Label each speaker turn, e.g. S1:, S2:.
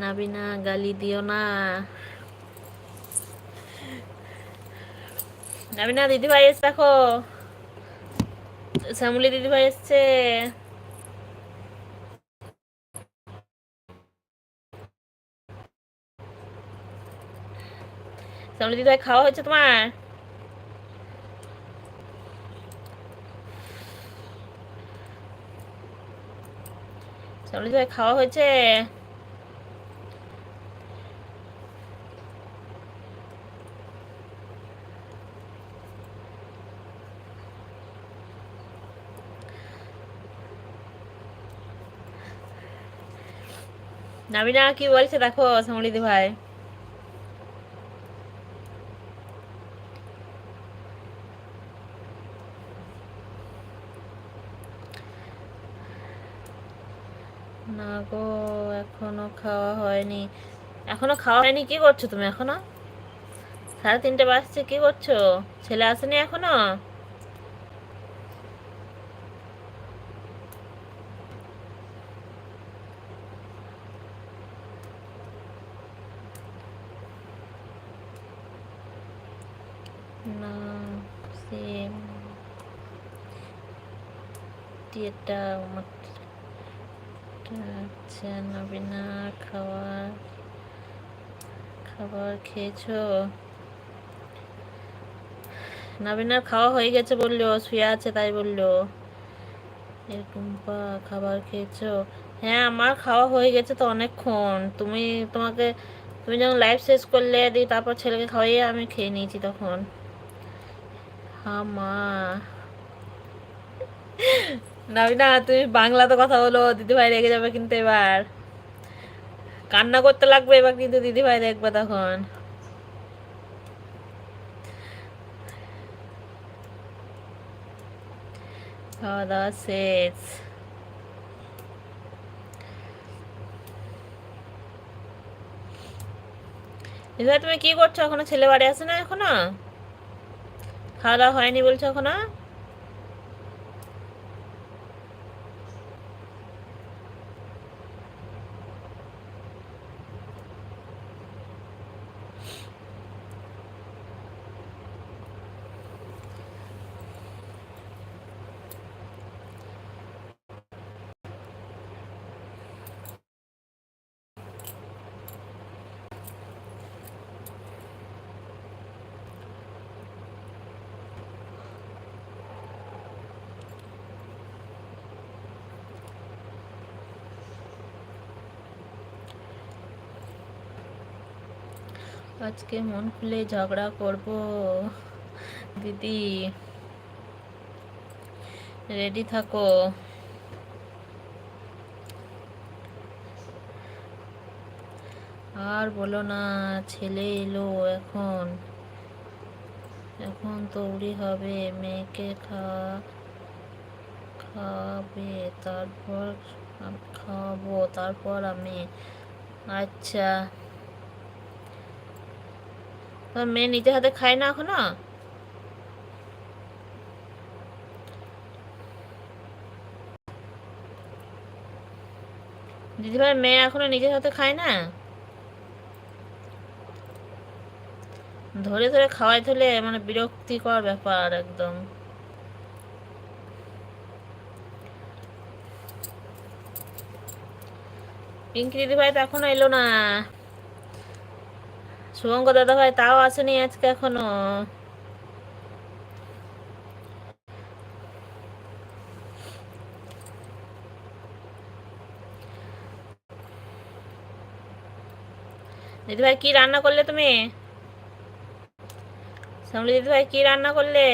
S1: নাবিনা গালি দিও না নাবিনা দিদি ভাই এসে দেখো শ্যামলি দিদি ভাই এসছে শ্যামলি দিদি ভাই খাওয়া হয়েছে তোমার? শ্যামলি খাওয়া হয়েছে? নাবিনা, কি বলছে? দেখো শ্যামলিদি ভাই। না গো, এখনও খাওয়া হয়নি। এখনও খাওয়া হয়নি? কি করছ তুমি এখনও? সাড়ে তিনটে বাজছে, কি করছ? ছেলে আসেনি এখনও? না সেম এটা আচ্ছা নবীনা খাবার খাবার খেয়েছো? নবীনার খাওয়া হয়ে গেছে বলল, শুয়ে আছে তাই বলল। এরকম খাবার খেয়েছো? হ্যাঁ আমার খাওয়া হয়ে গেছে তো অনেকক্ষণ। তুমি তোমাকে, তুমি যখন লাইভ শেষ করলে দিই তারপর ছেলেকে খাওয়াইয়ে আমি খেয়ে নিয়েছি তখন। হ্যাঁ মা নাবিনা, তুমি বাংলাতে কথা বলো, দিদিভাই রেগে যাবে কিন্তু এবার। কান্না করতে লাগবে এবার কিন্তু দিদিভাই দেখবে তখন। খাওয়া দাওয়া শেষ। দিদিভাই, তুমি কি করছ? এখনও ছেলে বাড়ি আসে না এখনও? খাওয়া দাওয়া হয়নি বলছো এখনও? আজকে মন খুলে ঝগড়া করব। দিদি রেডি থাকো। আর বলো না, ছেলে এলো এখন। এখন তৈরি হবে, মেয়েকে খাওয়া খাওয়াবে তারপর খাওয়াবো তারপর আমি আচ্ছা। মেয়ে নিজে হাতে খায় না এখনও? দিদিভাই মেয়ে এখনও নিজের হাতে খায় না? ধরে ধরে খাওয়াই ধরলে মানে বিরক্তিকর ব্যাপার একদম। পিঙ্কি দিদিভাই তো এখনও এলো না। শুভঙ্ক দাদা ভাই তাও আসেনি আজকে এখনও। দিদি ভাই কি রান্না করলে তুমি? শ্যামলি দিদিভাই কি রান্না করলে?